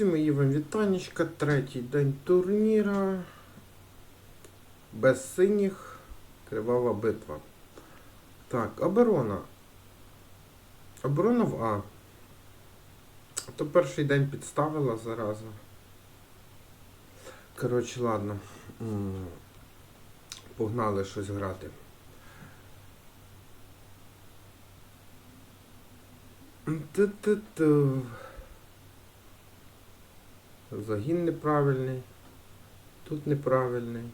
Друзі, мої вам вітанечка, третій день турніра. Без синіх. Кривава битва. Так, оборона. Оборона в А. То перший день підставила зараза. Коротше, ладно. Погнали щось грати. Ту-ту-ту. Загін неправильний. Тут неправильний.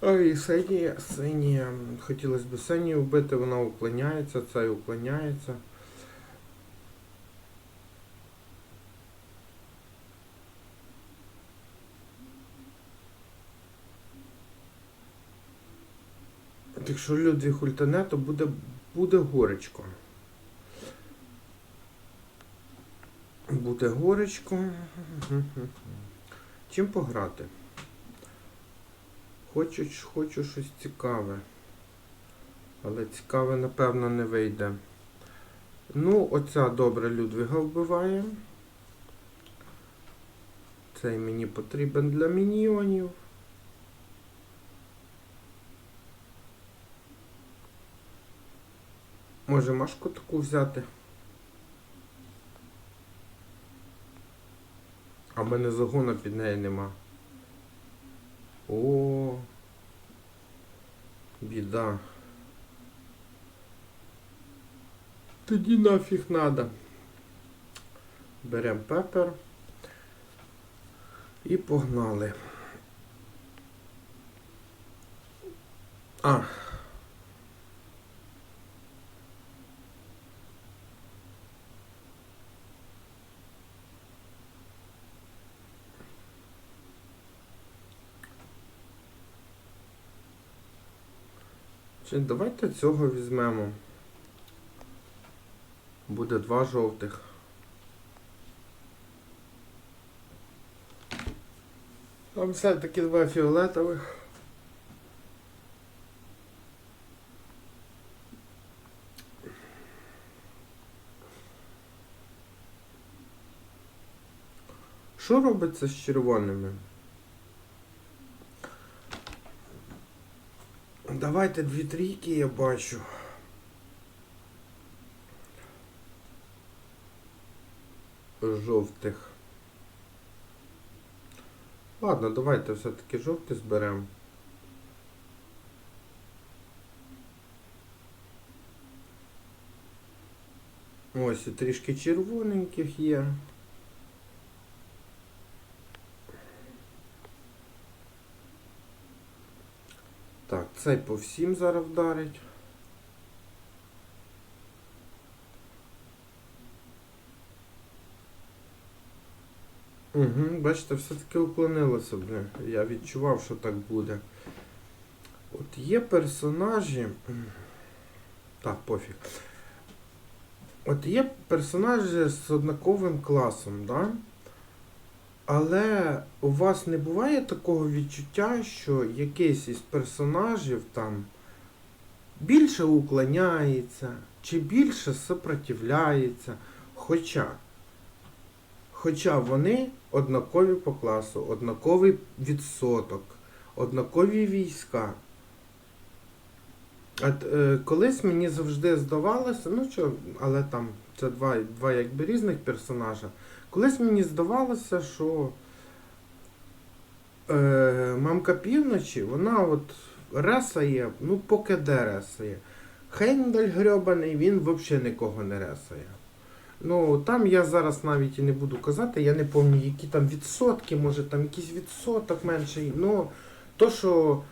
Ой, Сенія, Сенія. Хотілося б Сенію вбити, вона уклоняється, цей уклоняється. Якщо Людвіг ультане, то буде, буде горечко. Буде горечко. Чим пограти? Хочу, хочу щось цікаве. Але цікаве, напевно, не вийде. Ну, оця добре Людвіга вбиває. Цей мені потрібен для мініонів. Може Машку таку взяти? А в мене загону під неї нема. О, біда. Тоді нафіг надо. Беремо пепер і погнали. А. Чи давайте цього візьмемо. Буде два жовтих. Там все-таки два фіолетових. Що робиться з червоними? Давайте дві трійки я бачу. Жовтих. Ладно, давайте все-таки жовтий зберемо. Ось і трішки червоненьких є. Так, цей по всім зараз вдарить. Угу, бачите, все-таки уклонилося, блин. Я відчував, що так буде. От є персонажі. Так, пофіг. От є персонажі з однаковим класом, да? Але у вас не буває такого відчуття, що якийсь із персонажів там більше уклоняється, чи більше сопротивляється. Хоча, хоча вони однакові по класу, однаковий відсоток, однакові війська. От, е, колись мені завжди здавалося, ну що, але там це два, два якби різних персонажа. Колись мені здавалося, що е, мамка півночі, вона от ресає, ну поки де ресає. Хейндель грьобаний, він взагалі нікого не ресає. Ну, там я зараз навіть і не буду казати, я не пам'ятаю, які там відсотки, може там якийсь відсоток менший. Ну, то, що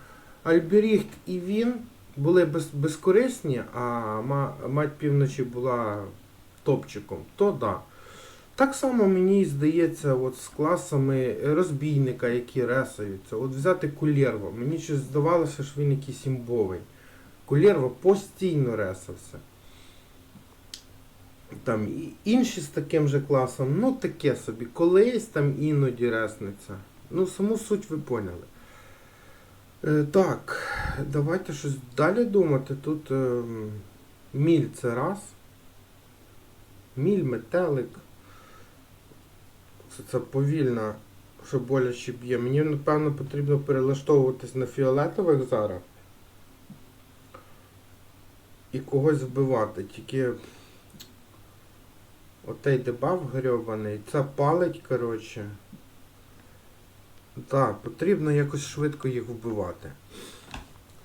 Альберіхт і він були без, безкорисні, а мать півночі була топчиком, то да. Так само мені здається, от з класами розбійника, які ресаються. От взяти Кулєрва. Мені щось здавалося, що він якийсь імбовий. Кулєрва постійно ресався. Там інші з таким же класом, ну таке собі. Колись там іноді ресниться. Ну, саму суть ви поняли. Е, так, давайте щось далі думати. Тут ем, міль це раз. Міль, метелик. Це, це повільно, що боляче б'є. Мені, напевно, потрібно перелаштовуватись на фіолетових зараз. І когось вбивати. Тільки отей дебаф грьобаний. Це палить, коротше. Так, потрібно якось швидко їх вбивати.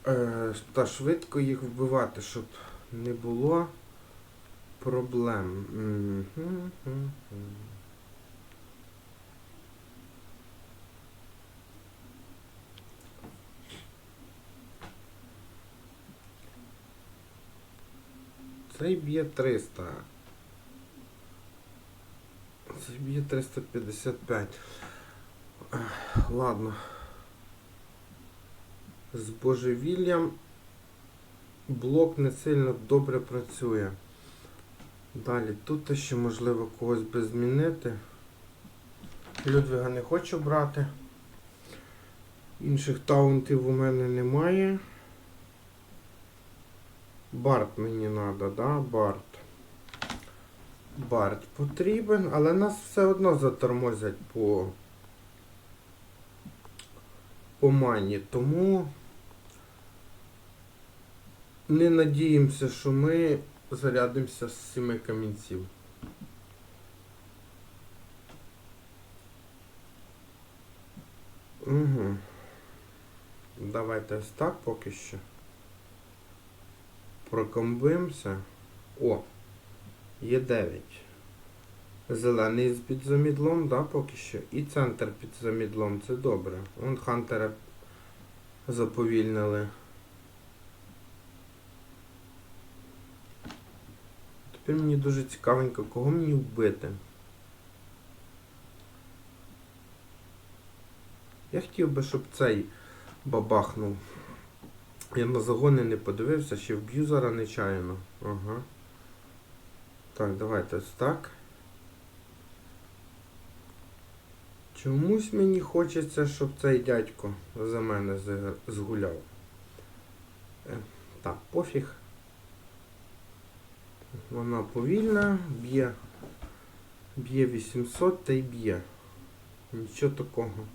Е, та швидко їх вбивати, щоб не було проблем. Мгм. Цей б'є 300. Цей б'є 355. Ех, Ладно. З божевіллям блок не сильно добре працює. Далі, тут ще можливо когось би змінити. Людвига не хочу брати. Інших таунтів у мене немає. Барт мені треба, да? Барт. Барт потрібен, але нас все одно затормозять по, по мані. Тому не надіємося, що ми зарядимося з семи камінців. Угу. Давайте ось так поки що. Прокомбимося. О! Є 9. Зелений з під замідлом, да, поки що. І центр під замідлом, це добре. Вон Хантера заповільнили. Тепер мені дуже цікавенько, кого мені вбити. Я хотів би, щоб цей бабахнув. Я на загони не подивився, ще вб'ю зараз нечаянно. Ага. Так, давайте ось так. Чомусь мені хочеться, щоб цей дядько за мене згуляв. Е, Так, пофіг. Вона повільна, б'є. Б'є 800 та й б'є. Нічого такого.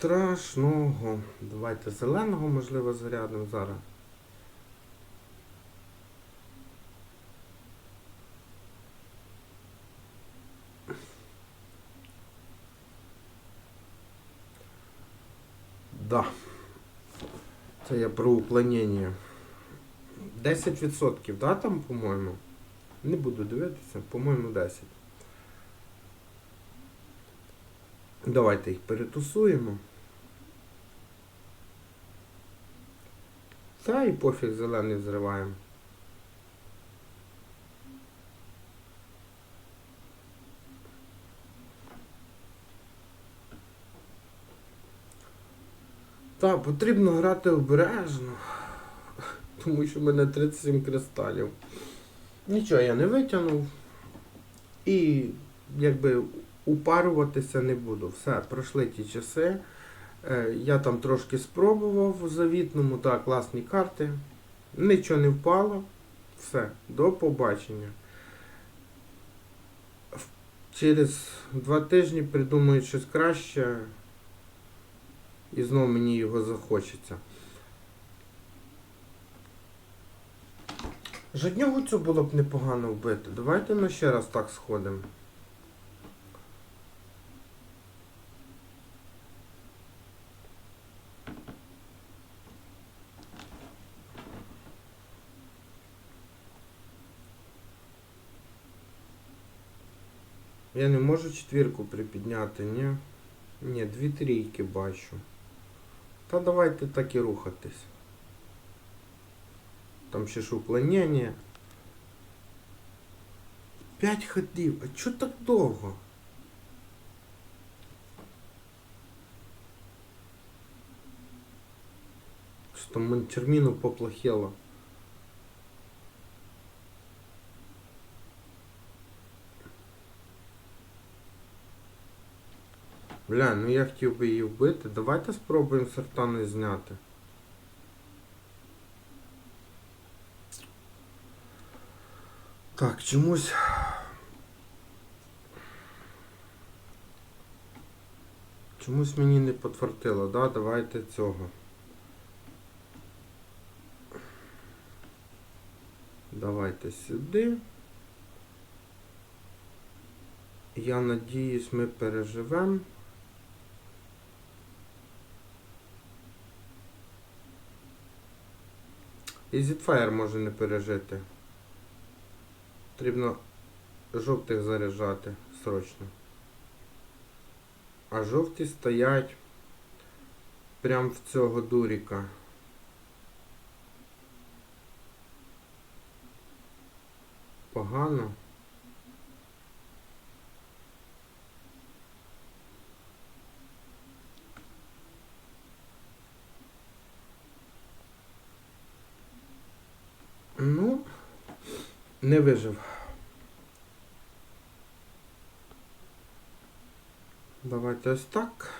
Страшного. Давайте зеленого, можливо, зарядимо зараз. Да. Це я про уклонення. 10%, да, там, по-моєму? Не буду дивитися, по-моєму, 10. Давайте їх перетусуємо. Та і пофіг зелений взриваємо. Так, потрібно грати обережно. Тому що в мене 37 кристалів. Нічого я не витягнув. І якби упаруватися не буду. Все, пройшли ті часи. Е, Я там трошки спробував в завітному, так, класні карти. Нічого не впало. Все, до побачення. Через два тижні придумають щось краще. І знову мені його захочеться. Жаднього цю було б непогано вбити. Давайте ми ще раз так сходимо. Я не можу четвірку припідняти, ні? Ні, дві трійки бачу. Та давайте так і рухатись. Там ще ж уклонення. П'ять ходів. А чого так довго? Що там терміну поплохело. Бля, ну я хотів би її вбити. Давайте спробуємо сартани зняти. Так, чомусь. Чомусь мені не потвортило, да? Давайте цього. Давайте сюди. Я надіюсь, ми переживемо. І Zipfire може не пережити. Потрібно жовтих заряджати срочно. А жовті стоять прямо в цього дуріка. Погано. Ну, не вижив. Давайте ось так.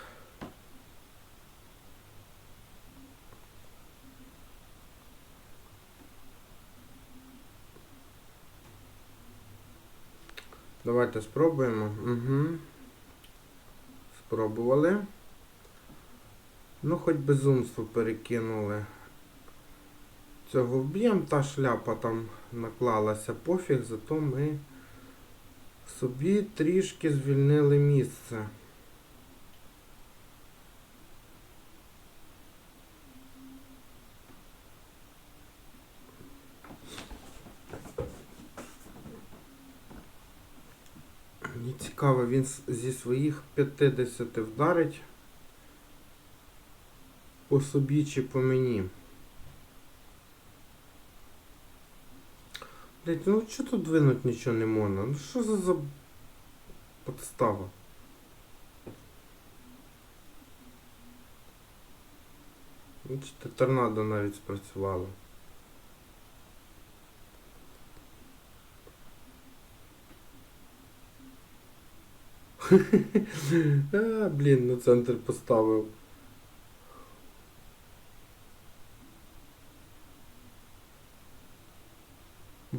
Давайте спробуємо. Угу. Спробували. Ну, хоч безумство перекинули. Цього вб'єм, та шляпа там наклалася пофіг, зато ми собі трішки звільнили місце. Мені цікаво, він зі своїх 50 вдарить по собі чи по мені. Блять, ну що тут двинуть нічого не можна? Ну що за за подстава? Бачите, торнадо навіть спрацювало. а, блін, на центр поставив.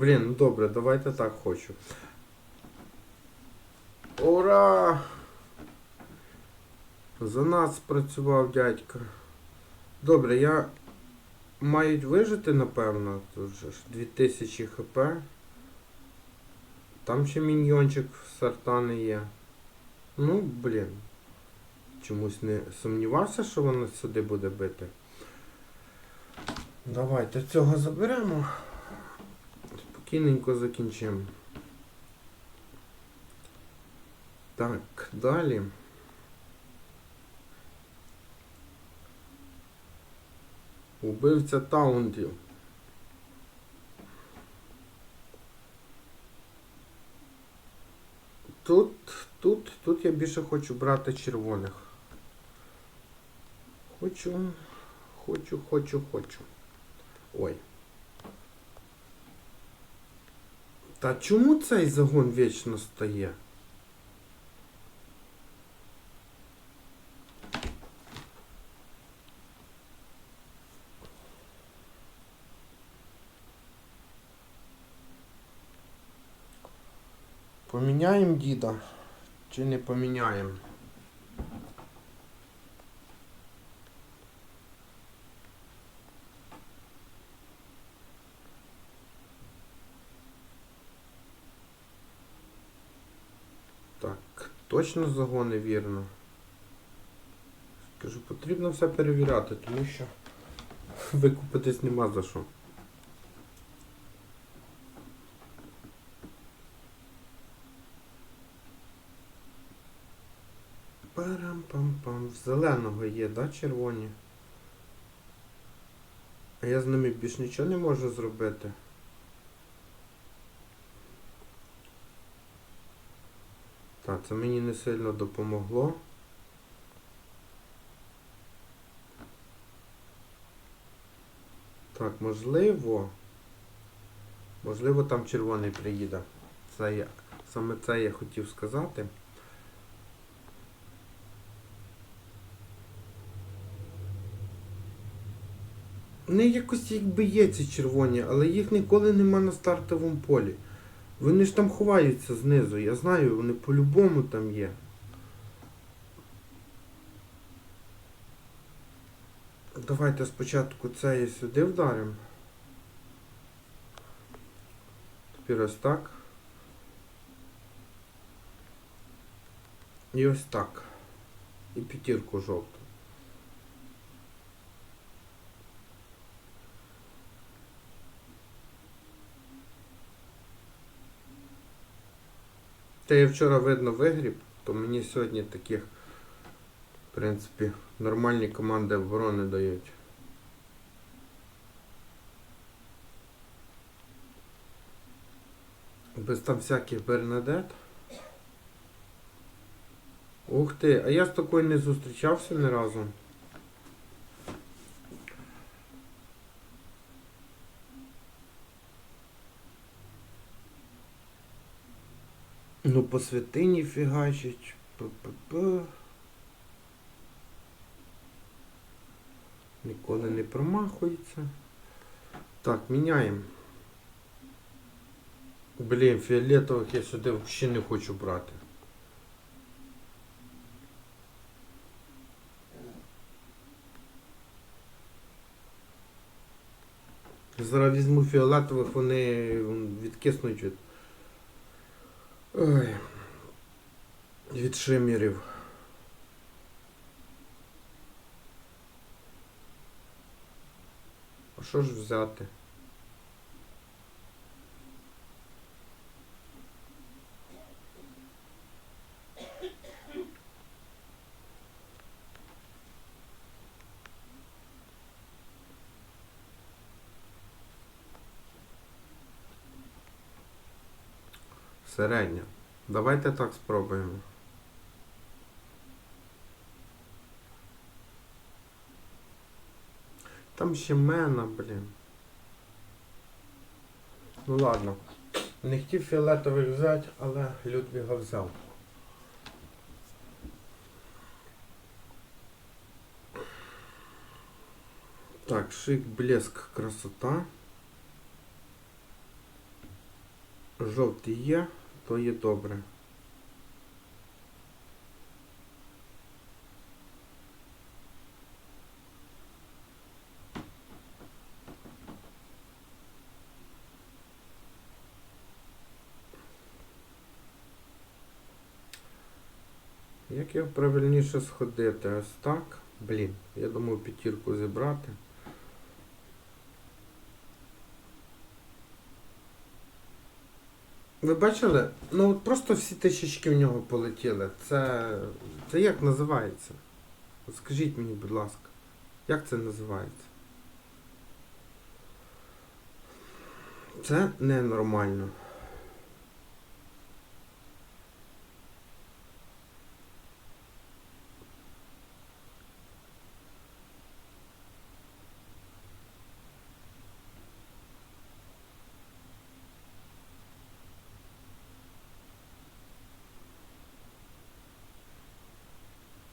Блін, ну добре, давайте так хочу. Ура! За нас працював дядько. Добре, я мають вижити, напевно. Тут же ж 2000 хп. Там ще міньйончик сартани є. Ну, блін. Чомусь не сумнівався, що воно сюди буде бити. Давайте цього заберемо. Спокійненько закінчимо. Так, далі. Убивця таунтів. Тут, тут, тут я більше хочу брати червоних. Хочу, хочу, хочу, хочу. Ой. Та чому цей загон вічно стає? Поміняємо діда чи не поміняємо? Так, точно загони вірно. Скажу, потрібно все перевіряти, тому що викупитись нема за що. Парам-пам-пам. В зеленого є, да, червоні? А я з ними більш нічого не можу зробити. це мені не сильно допомогло. Так, можливо. Можливо, там червоний приїде. Це я, Саме це я хотів сказати. Не якось якби є ці червоні, але їх ніколи нема на стартовому полі. Вони ж там ховаються знизу, я знаю, вони по-любому там є. Давайте спочатку це і сюди вдаримо. Тепер ось так. І ось так. І п'ятірку жовту. Та я вчора видно вигріб, то мені сьогодні таких, в принципі, нормальні команди оборони дають. Без там всяких Бернадет. Ух ти, а я з такою не зустрічався ні разу. Ну, по святині фігачить. П-п-п. Ніколи не промахується. Так, міняємо. Блін, фіолетових я сюди взагалі не хочу брати. Зараз візьму фіолетових, вони відкиснуть від. Ой. Від шимірів. А що ж взяти? Середня. Давайте так спробуємо. Там ще мена, блін. Ну ладно. Не хотів фіолетових взяти, але Людвіга взяв. Так, шик, блеск, красота. Жовтий є, то є добре. Як його правильніше сходити? Ось так. Блін, я думаю п'ятірку зібрати. Ви бачили? Ну от просто всі тисячки в нього полетіли. Це. Це як називається? Скажіть мені, будь ласка, як це називається? Це ненормально.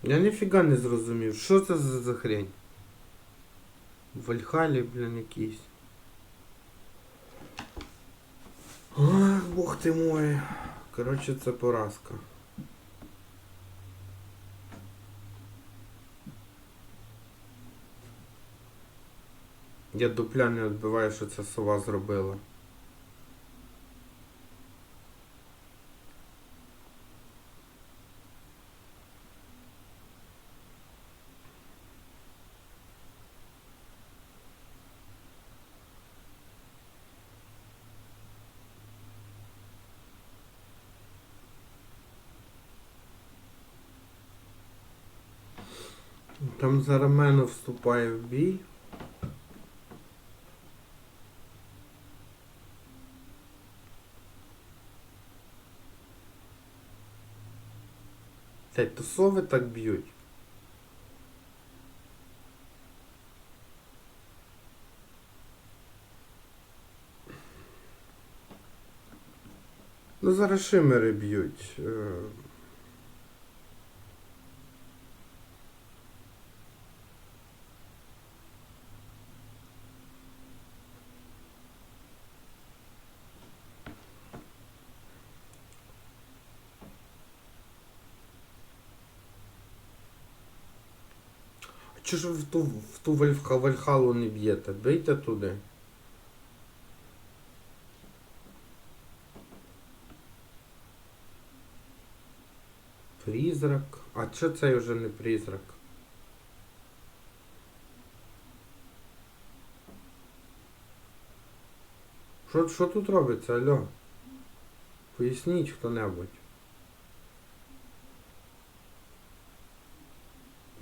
Я ніфіга не зрозумів, що це за, за хрень? Вальхалі, блін, якийсь. Ах, бог ти мой. Коротше, це поразка. Я дупля не відбиваю, що це сова зробила. Мене вступає в бій. Й то сови так б'ють. Ну зараз шимери б'ють. Чи ж ви в ту, в ту Вальха- Вальхалу не б'єте? Бийте туди. Призрак. А чи це вже не призрак? Що, що тут робиться, алло? Поясніть хто-небудь.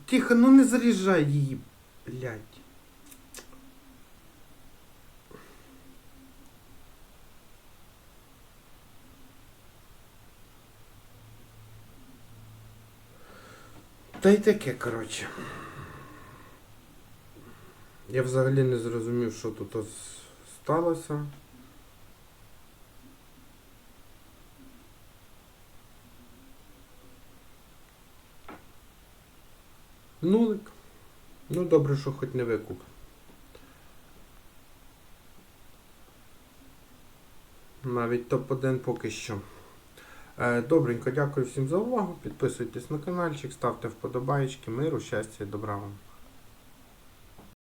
Тихо, ну не заряджай її, блядь. Та й таке, коротше. Я взагалі не зрозумів, що тут ос- сталося. Нулик. Ну, добре, що хоч не викуп. Навіть топ-1 поки що. Е, Добренько, дякую всім за увагу. Підписуйтесь на каналчик, ставте вподобайки, миру, щастя і добра вам.